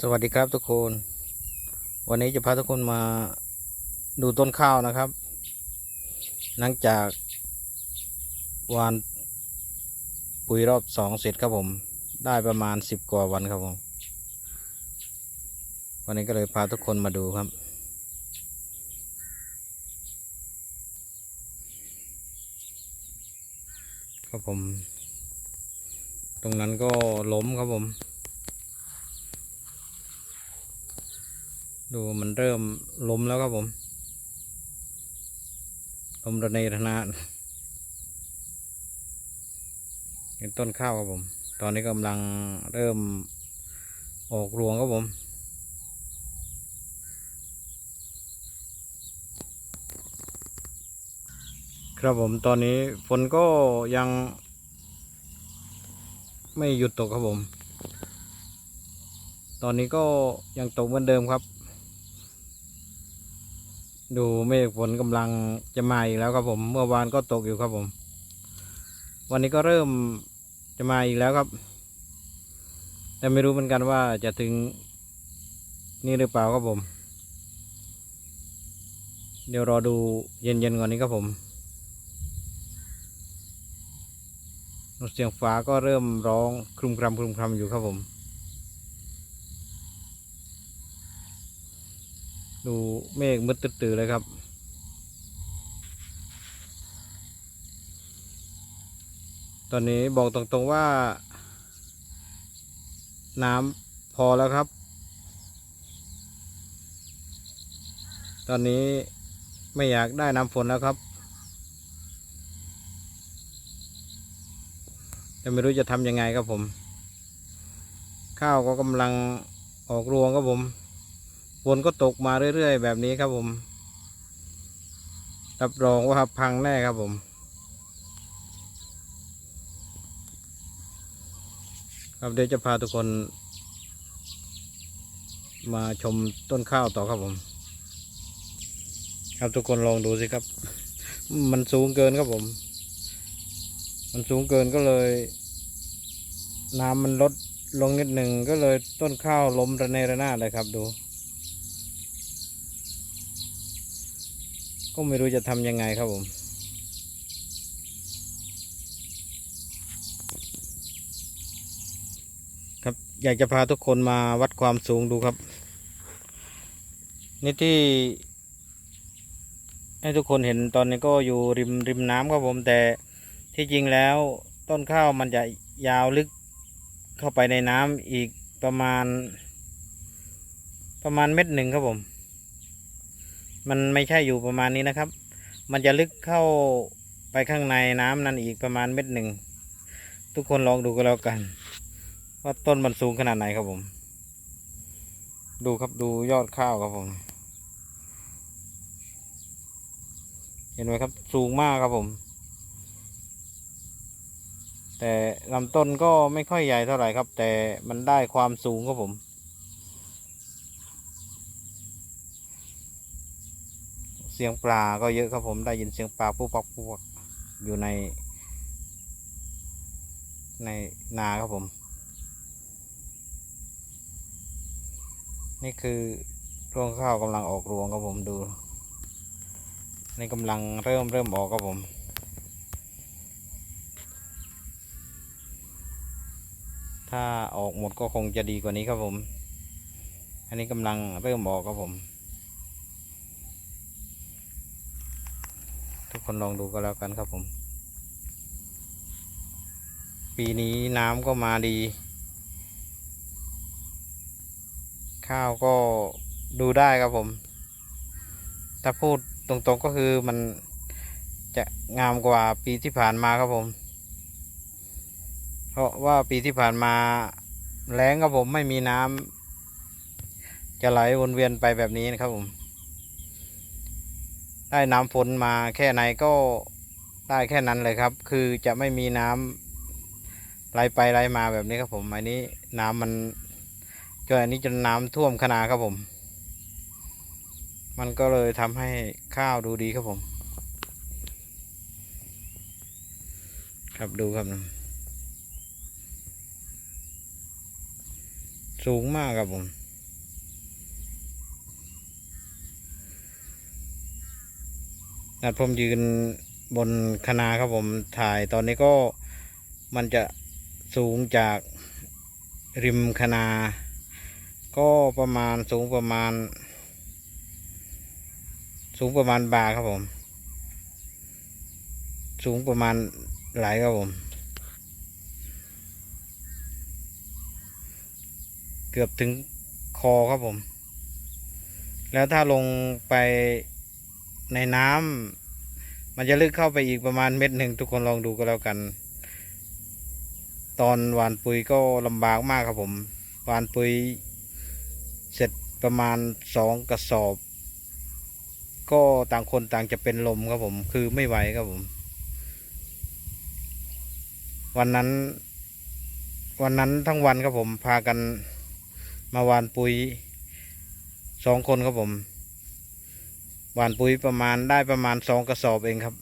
สวัสดีครับทุกคน วันนี้จะพาทุกคนมาดูต้นข้าวนะครับ หลังจากวานปุ๋ยรอบสองเสร็จครับผม ได้ประมาณสิบกว่าวันครับผม วันนี้ก็เลยพาทุกคนมาดูครับ ครับผม ตรงนั้นก็ล้มครับผม ดูมันเริ่มล้มแล้วครับผมล้มระเนระนาดเห็นต้นข้าวครับผม ตอนนี้กำลังเริ่มออกรวงครับผมครับผมตอนนี้ฝนก็ยัง ไม่หยุดตกครับผม ตอนนี้ก็ยังตกเหมือนเดิมครับ ดูเมฆฝนกำลังจะมาอีกแล้วครับผม เมื่อวานก็ตกอยู่ครับผม วันนี้ก็เริ่มจะมาอีกแล้วครับ แต่ไม่รู้เหมือนกันว่าจะถึงนี่หรือเปล่าครับผม เดี๋ยวรอดูเย็นๆก่อนนี้ครับผมเสียงฟ้าก็เริ่มร้องครุมครำครุมครำอยู่ครับผม ดูเมฆมืดตื่นๆเลยครับ ตอนนี้บอกตรงๆว่า น้ำพอแล้วครับ ตอนนี้ไม่อยากได้น้ำฝนแล้วครับแต่ไม่รู้จะทำยังไงครับผม ข้าวก็กำลังออกรวงครับผม ฝนก็ตกมาเรื่อยๆ แบบนี้ครับผม รับรองว่าพังแน่ครับผม ครับเดี๋ยวจะพาทุกคน มาชมต้นข้าวต่อครับผม ครับทุกคนลองดูสิครับ มันสูงเกินครับผม มันสูงเกินก็เลย น้ำมันลดลงนิดหนึ่งก็เลยต้นข้าวล้มระเนระนาดเลยครับดู ก็ไม่รู้จะทำยังไงครับผม ครับอยากจะพาทุกคนมาวัดความสูงดูครับ นี่ที่ ให้ทุกคนเห็นตอนนี้ก็อยู่ริมริมน้ำครับผม แต่ที่จริงแล้วต้นข้าวมันจะยาวลึกเข้าไปในน้ำอีกประมาณ ประมาณเม็ดหนึ่งครับผม มันไม่ใช่อยู่ประมาณนี้นะครับ มันจะลึกเข้าไปข้างในน้ำนั่นอีกประมาณเม็ดหนึ่ง ทุกคนลองดูก็แล้วกัน ว่าต้นมันสูงขนาดไหนครับผม ดูครับดูยอดข้าวครับผม เห็นไหมครับสูงมากครับผม แต่ลำต้นก็ไม่ค่อยใหญ่เท่าไหร่ครับ แต่มันได้ความสูงครับผม สียงปลาก็เยอะครับผมได้ยินเสียงปลาปุ๊บปักปุ๊บปักอยู่ใน ในนาครับผม นี่คือรวงข้าวกำลังออกรวงครับผมดูนี่กำลังเริ่มเริ่มออกครับผมถ้าออกหมดก็คงจะดีกว่านี้ครับผม อันนี้กำลังเริ่มออกครับผม ทุก คนลองดูก็แล้วกันครับผม ปีนี้น้ำก็มาดี ข้าวก็ดูได้ครับผม ถ้าพูดตรงๆก็คือมันจะงามกว่าปีที่ผ่านมาครับผม เพราะว่าปีที่ผ่านมาแล้งครับผมไม่มีน้ำจะไหลวนเวียนไปแบบนี้นะครับผม ได้น้ำฝนมาแค่ไหนก็ได้แค่นั้นเลยครับ คือจะไม่มีน้ำไหลไปไหลมาแบบนี้ครับผมอันนี้น้ำมันจนอันนี้จนน้ำท่วมขนาดครับผม มันก็เลยทำให้ข้าวดูดีครับผม ครับดูครับสูงมากครับผม นัดผมยืนบนคณาครับผมถ่ายตอนนี้ก็มันจะสูงจากริมคณา ก็ประมาณสูงประมาณ สูงประมาณบาครับผม สูงประมาณหลายครับผม เกือบถึงคอครับผม แล้วถ้าลงไป ในน้ำมันจะลึกเข้าไปอีกประมาณเม็ดหนึ่งทุกคนลองดูก็แล้วกัน ตอนหวานปุ๋ยก็ลำบากมากครับผมหวานปุ๋ยเสร็จประมาณสองกระสอบ ก็ต่างคนต่างจะเป็นลมครับผม คือไม่ไหวครับผม วันนั้น วันนั้นทั้งวันครับผมพากันมาวานปุ๋ยสองคนครับผม หวานปุ๋ยประมาณได้ประมาณสองกระสอบเองครับ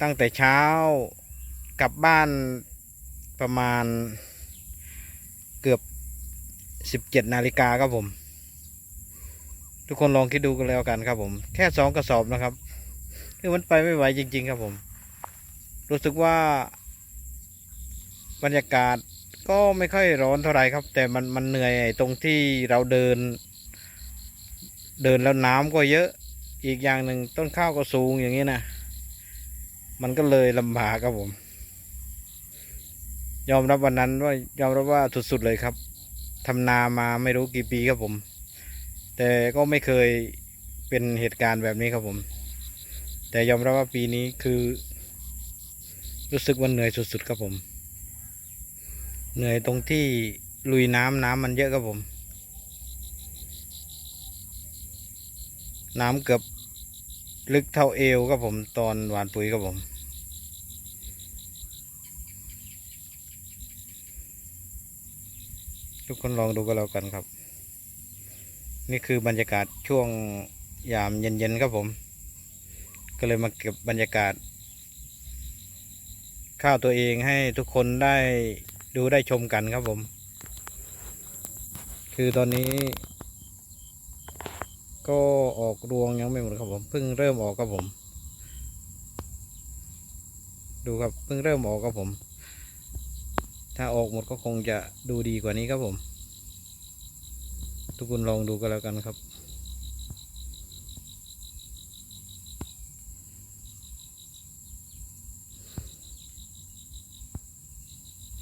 ตั้งแต่เช้ากลับบ้านประมาณเกือบสิบเจ็ดนาฬิกาครับผม ทุกคนลองคิดดูกันแล้วกันครับผม แค่สองกระสอบนะครับคือมันไปไม่ไหวจริง ๆ ครับผม รู้สึกว่า บรรยากาศก็ไม่ค่อยร้อนเท่าไหร่ครับ แต่มันมันเหนื่อยตรงที่เราเดิน เดินแล้วน้ำก็เยอะ อีกอย่างหนึ่งต้นข้าวก็สูงอย่างนี้นะมันก็เลยลำบากครับผม ยอมรับวันนั้นว่ายอมรับว่าสุดๆเลยครับทำนามาไม่รู้กี่ปีครับผม แต่ก็ไม่เคยเป็นเหตุการณ์แบบนี้ครับผม แต่ยอมรับว่าปีนี้คือ รู้สึกว่าเหนื่อยสุดๆครับผม เหนื่อยตรงที่ลุยน้ำน้ำมันเยอะครับผม น้ำเกือบลึกเท่าเอวครับผมตอนหวานปุ๋ยครับผม ทุกคนลองดูก็แล้วกันครับ นี่คือบรรยากาศช่วงยามเย็นๆครับผม ก็เลยมาเก็บบรรยากาศ ข้าวตัวเองให้ทุกคนได้ดูได้ชมกันครับผม คือตอนนี้ ก็ออกรวงยังไม่หมดครับผมเพิ่งเริ่มออกครับผม ดูครับเพิ่งเริ่มออกครับผม ถ้าออกหมดก็คงจะดูดีกว่านี้ครับผม ทุกคนลองดูกันแล้วกันครับ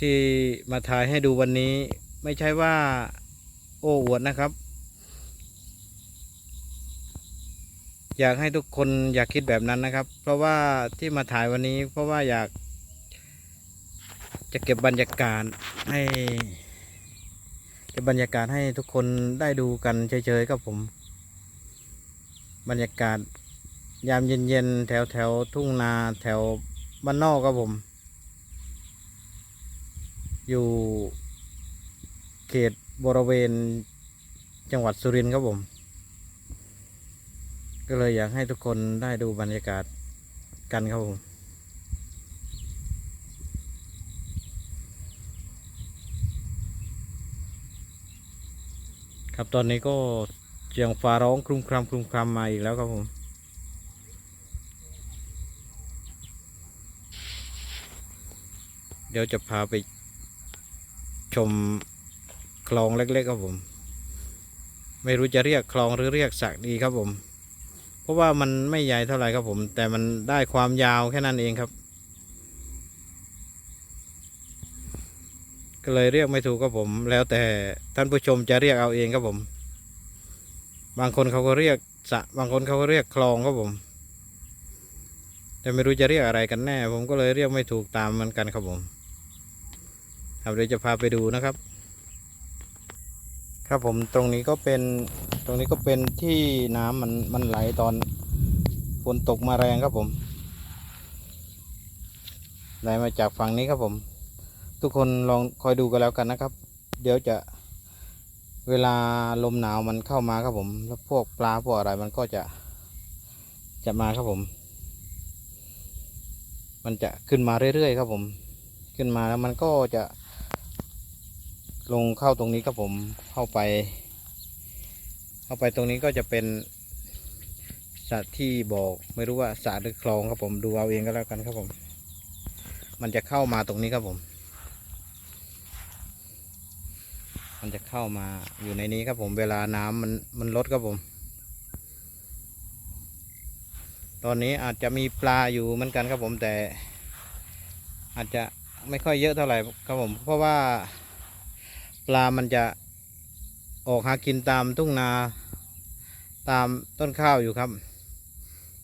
ที่มาถ่ายให้ดูวันนี้ไม่ใช่ว่าโอ้อวดนะครับ อยากให้ทุกคนอยากคิดแบบนั้นนะครับ เพราะว่าที่มาถ่ายวันนี้ เพราะว่าอยาก จะเก็บบรรยากาศให้เก็บบรรยากาศให้ทุกคนได้ดูกันเฉยๆครับผม บรรยากาศยามเย็นๆแถวแถวทุ่งนาแถวบ้านนอกครับผม อยู่เขตบริเวณจังหวัดสุรินทร์ครับผม ก็เลยอยากให้ทุกคนได้ดูบรรยากาศกันครับผมครับตอนนี้ก็เสียงฟ้าร้องครุมครามครุมครามมาอีกแล้วครับผมเดี๋ยวจะพาไปชมคลองเล็กๆครับผม ไม่รู้จะเรียกคลองหรือเรียกสระดีครับผม เพราะว่ามันไม่ใหญ่เท่าไหร่ครับผม แต่มันได้ความยาวแค่นั้นเองครับ ก็เลยเรียกไม่ถูกครับผม แล้วแต่ท่านผู้ชมจะเรียกเอาเองครับผม บางคนเขาก็เรียกสะบางคนเขาก็เรียกคลองครับผม แต่ไม่รู้จะเรียกอะไรกันแน่ ผมก็เลยเรียกไม่ถูกตามมันกันครับผมครับเดี๋ยวจะพาไปดูนะครับ ครับผมตรงนี้ก็เป็นตรงนี้ก็เป็นที่น้ำมันมันไหลตอนฝนตกมาแรงครับผมไหลมาจากฝั่งนี้ครับผม ทุกคนลองคอยดูกันแล้วกันนะครับ เดี๋ยวจะเวลาลมหนาวมันเข้ามาครับผม แล้วพวกปลาพวกอะไรมันก็จะจะมาครับผม มันจะขึ้นมาเรื่อยๆครับผม ขึ้นมาแล้วมันก็จะ ลงเข้าตรงนี้ครับผมเข้าไป เข้าไปตรงนี้ก็จะเป็นสระที่บอกไม่รู้ว่าสระหรือคลองครับผมดูเอาเองก็แล้วกันครับผม มันจะเข้ามาตรงนี้ครับผม มันจะเข้ามาอยู่ในนี้ครับผม เวลาน้ำมันมันลดครับผม ตอนนี้อาจจะมีปลาอยู่เหมือนกันครับผมแต่ อาจจะไม่ค่อยเยอะเท่าไหร่ครับผม เพราะว่า ปลามันจะออกหากินตามทุ่งนาตามต้นข้าวอยู่ครับ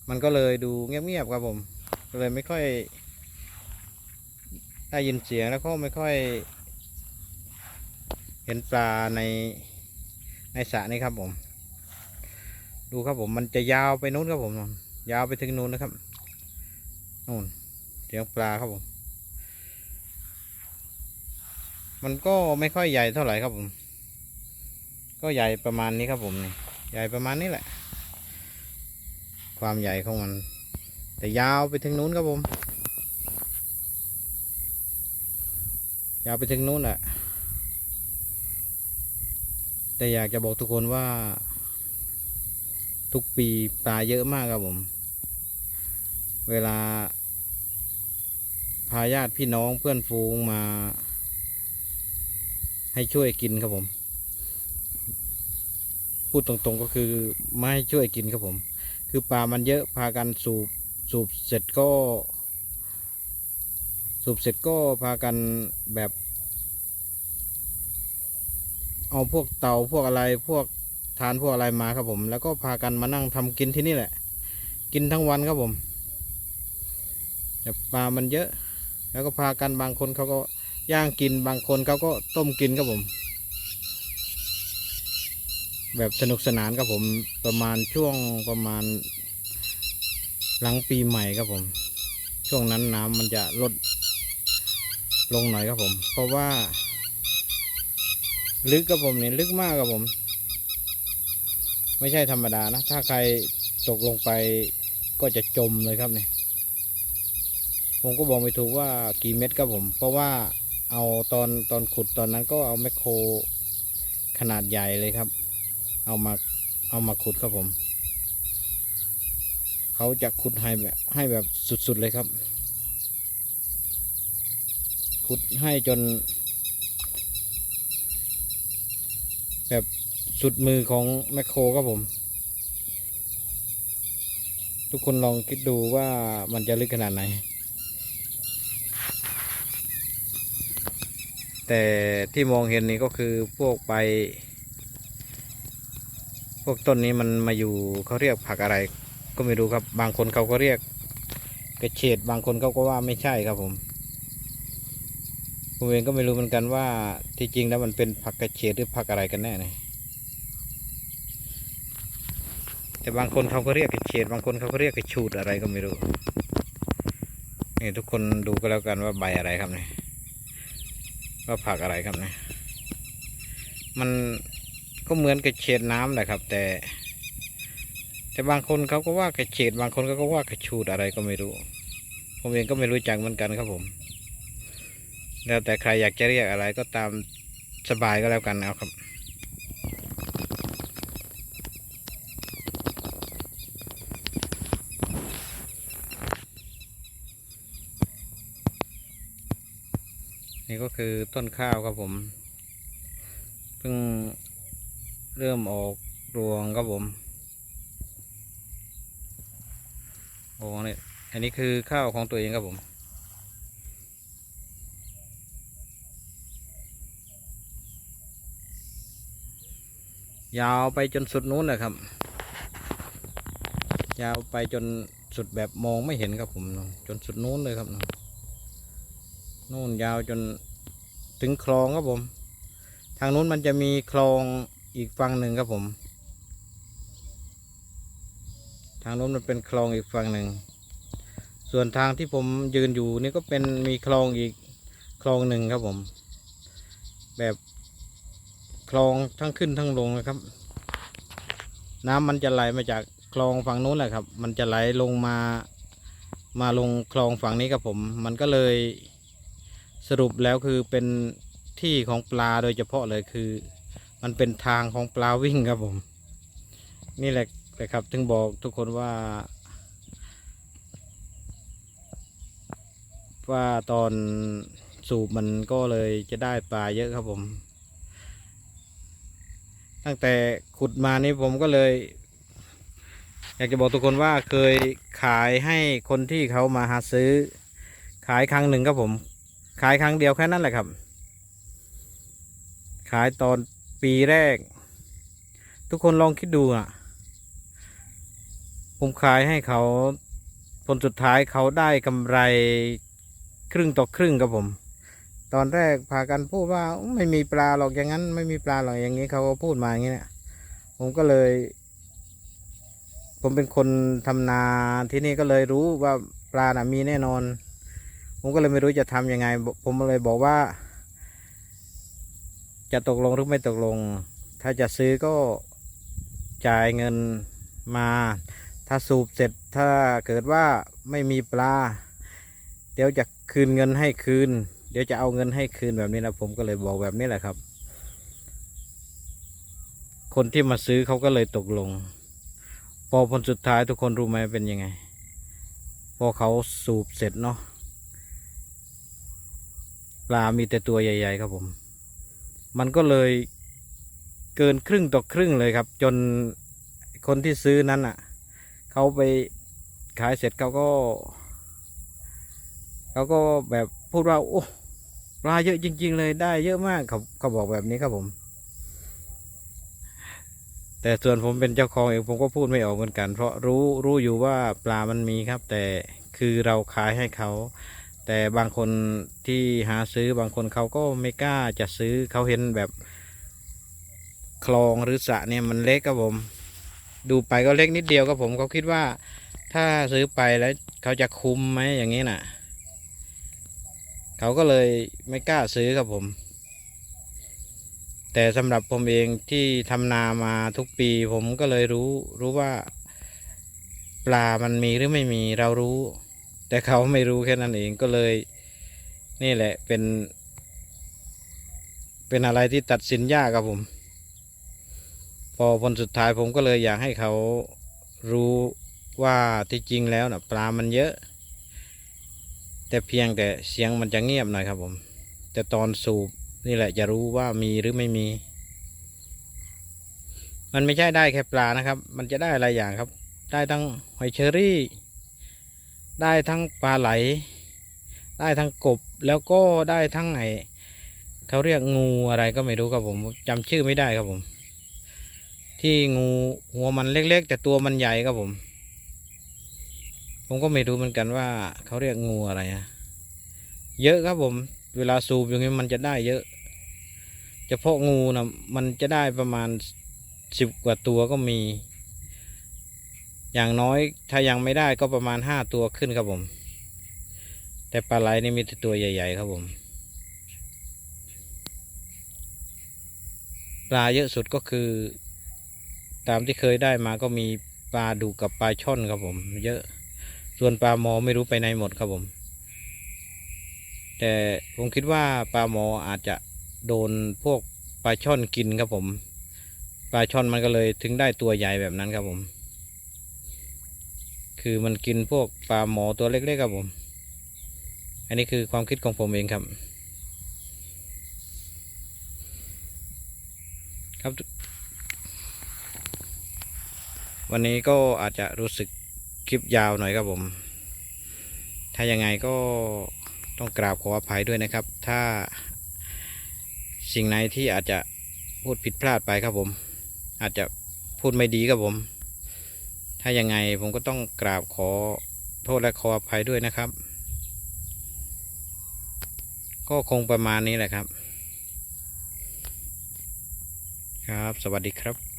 มันก็เลยดูเงียบๆครับผมเลยไม่ค่อย ได้ยินเสียงแล้วก็ไม่ค่อย เห็นปลาในในสระนี้ครับผม ดูครับผมมันจะยาวไปนู้นครับผมยาวไปถึงนู้นนะครับนู่นเสียงปลาครับผม มันก็ไม่ค่อยใหญ่เท่าไหร่ครับผม ก็ใหญ่ประมาณนี้ครับผมนี่ใหญ่ประมาณนี้แหละ ความใหญ่ของมัน แต่ยาวไปถึงนู้นครับผม ยาวไปถึงนู้นแหละแต่อยากจะบอกทุกคนว่า ทุกปีปลาเยอะมากครับผม เวลาพาญาติพี่น้องเพื่อนฝูงมา ให้ช่วยกินครับผม พูดตรงๆก็คือไม่ให้ช่วยกินครับผม คือปลามันเยอะพากันสูบสูบเสร็จก็ สูบเสร็จก็พากันแบบ เอาพวกเตาพวกอะไรพวกทานพวกอะไรมาครับผม แล้วก็พากันมานั่งทำกินที่นี่แหละ กินทั้งวันครับผมแต่ปลามันเยอะ แล้วก็พากันบางคนเขาก็ ย่างกินบางคนเขาก็ต้มกินครับผม แบบสนุกสนานครับผมประมาณช่วงประมาณ หลังปีใหม่ครับผม ช่วงนั้นน้ำมันจะลดลงหน่อยครับผม เพราะว่า ลึกครับผมเนี่ยลึกมากครับผม ไม่ใช่ธรรมดานะ ถ้าใครตกลงไปก็จะจมเลยครับเนี่ยผมก็บอกไม่ถูกว่ากี่เม็ดครับผม เพราะว่า เอาตอนตอนขุดตอนนั้นก็เอาแมคโครขนาดใหญ่เลยครับ เอามาเอามาขุดครับผม เขาจะขุดให้แบบให้แบบสุดๆเลยครับ ขุดให้จน แบบสุดมือของแมคโครครับผม ทุกคนลองคิดดูว่ามันจะลึกขนาดไหน แต่ที่มองเห็นนี่ก็คือพวกใบพวกต้นนี้มันมาอยู่เขาเรียกผักอะไร ก็ไม่รู้ครับบางคนเขาก็เรียกกระเฉดบางคนเขาก็ว่าไม่ใช่ครับผมผมเองก็ไม่รู้เหมือนกันว่าที่จริงแล้วมันเป็นผักกระเฉดหรือผักอะไรกันแน่เนี่ยแต่บางคนเขาก็เรียกกระเฉดบางคนเขาก็เรียกกระชูดอะไรก็ไม่รู้นี่ทุกคนดูก็แล้วกันว่าใบอะไรครับเนี่ย ว่าผักอะไรครับเนี่ยมันก็เหมือนกระเฉดน้ำแหละครับ แต่ แต่บางคนเขาก็ว่ากระเฉดบางคนเขาก็ว่ากระชูดอะไรก็ไม่รู้ ผมเองก็ไม่รู้จักเหมือนกันครับผม แล้วแต่ใครอยากจะเรียกอะไรก็ตามสบายก็แล้วกันเอาครับ นี่ก็คือ ต้นข้าวครับผม เพิ่งเริ่มออกรวงครับผมโอ้เนี่ยอันนี้คือข้าวของตัวเองครับผม ยาวไปจนสุดนู้นนะครับ ยาวไปจนสุดแบบมองไม่เห็นครับผมจนสุดนู้นเลยครับนู่นยาวจน ถึงคลองครับผม ทางนู้นมันจะมีคลองอีกฝั่งหนึ่งครับผม ทางนู้นมันเป็นคลองอีกฝั่งหนึ่ง ส่วนทางที่ผมยืนอยู่นี่ก็เป็นมีคลองอีกคลองหนึ่งครับผม แบบคลองทั้งขึ้นทั้งลงนะครับ น้ำมันจะไหลมาจากคลองฝั่งนู้นแหละครับ มันจะไหลลงมามาลงคลองฝั่งนี้ครับผม มันก็เลย สรุปแล้วคือเป็นที่ของปลาโดยเฉพาะเลยคือ มันเป็นทางของปลาวิ่งครับผม นี่แหละหนะครับถึงบอกทุกคนว่า ว่าตอนสูบมันก็เลยจะได้ปลาเยอะครับผม ตั้งแต่ขุดมานี่ผมก็เลย อยากจะบอกทุกคนว่าเคยขายให้คนที่เขามาหาซื้อ ขายครั้งหนึ่งครับผม ขายครั้งเดียวแค่นั้นแหละครับ ขายตอนปีแรก ทุกคนลองคิดดูอะ ผมขายให้เขาผลสุดท้ายเขาได้กำไรครึ่งต่อครึ่งครับผม ตอนแรกพากันพูดว่าไม่มีปลาหรอกอย่างนั้น ไม่มีปลาหรอกอย่างนี้เขาก็พูดมาอย่างนี้เนี่ยผมก็เลย ผมเป็นคนทำนาที่นี่ก็เลยรู้ว่าปลาน่ะมีแน่นอน ผมก็เลยไม่รู้จะทำยังไง ผมเลยบอกว่า จะตกลงหรือไม่ตกลง ถ้าจะซื้อก็จ่ายเงินมา ถ้าสูบเสร็จถ้าเกิดว่าไม่มีปลา เดี๋ยวจะคืนเงินให้คืน เดี๋ยวจะเอาเงินให้คืนแบบนี้นะผมก็เลยบอกแบบนี้แหละครับ คนที่มาซื้อเขาก็เลยตกลง พอผลสุดท้ายทุกคนรู้ไหมเป็นยังไง พอเขาสูบเสร็จเนาะ ปลามีแต่ตัวใหญ่ ๆ ครับผม มันก็เลยเกินครึ่งต่อครึ่งเลยครับ จนคนที่ซื้อนั้นอะเขาไปขายเสร็จเขาก็เขาก็แบบพูดว่าโอ้ปลาเยอะจริง ๆ เลยได้เยอะมากเขาเขาบอกแบบนี้ครับผม แต่ส่วนผมเป็นเจ้าของเองผมก็พูดไม่ออกเหมือนกัน เพราะรู้รู้อยู่ว่าปลามันมีครับ แต่คือเราขายให้เขา แต่บางคนที่หาซื้อบางคนเขาก็ไม่กล้าจะซื้อเขาเห็นแบบคลองหรือสระเนี่ยมันเล็กครับผม ดูไปก็เล็กนิดเดียวครับผมเขาคิดว่าถ้าซื้อไปแล้วเขาจะคุ้มไหมอย่างนี้น่ะ เขาก็เลยไม่กล้าซื้อครับผม แต่สำหรับผมเองที่ทำนามาทุกปี ผมก็เลยรู้รู้ว่า ปลามันมีหรือไม่มีเรารู้ แต่เขาไม่รู้แค่นั้นเองก็เลย นี่แหละเป็น เป็นอะไรที่ตัดสินยากครับผม พอผลสุดท้ายผมก็เลยอยากให้เขารู้ว่าที่จริงแล้วนะปลามันเยอะ แต่เพียงแต่เสียงมันจะเงียบหน่อยครับผม แต่ตอนสูบนี่แหละจะรู้ว่ามีหรือไม่มี มันไม่ใช่ได้แค่ปลานะครับ มันจะได้หลายอย่างครับ ได้ทั้งหอยเชอรี่ ได้ทั้งปลาไหล ได้ทั้งกบแล้วก็ได้ทั้งไอเขาเรียกงูอะไรก็ไม่รู้ครับผมจำชื่อไม่ได้ครับผม ที่งูหัวมันเล็ก ๆ แต่ตัวมันใหญ่ครับผม ผมก็ไม่รู้เหมือนกันว่าเขาเรียกงูอะไรนะเยอะครับผม เวลาสูบอย่างนี้มันจะได้เยอะเฉพาะงูนะมันจะได้ประมาณสิบกว่าตัวก็มี อย่างน้อยถ้ายังไม่ได้ก็ประมาณห้าตัวขึ้นครับผม แต่ปลาไหลนี่มีแต่ตัวใหญ่ ๆ ครับผม ปลาเยอะสุดก็คือ ตามที่เคยได้มาก็มีปลาดุกกับปลาช่อนครับผม เยอะ ส่วนปลาหมอไม่รู้ไปไหนหมดครับผม แต่ผมคิดว่าปลาหมออาจจะโดนพวกปลาช่อนกินครับผม ปลาช่อนมันก็เลยถึงได้ตัวใหญ่แบบนั้นครับผม คือมันกินพวกปลาหมอตัวเล็กๆครับผม อันนี้คือความคิดของผมเองครับ ครับ วันนี้ก็อาจจะรู้สึกคลิปยาวหน่อยครับผม ถ้ายังไงก็ต้องกราบขออภัยด้วยนะครับ ถ้าสิ่งไหนที่อาจจะพูดผิดพลาดไปครับผม อาจจะพูดไม่ดีครับผม ถ้ายังไงผมก็ต้องกราบขอโทษและขออภัยด้วยนะครับ ก็คงประมาณนี้แหละครับ ครับ สวัสดีครับ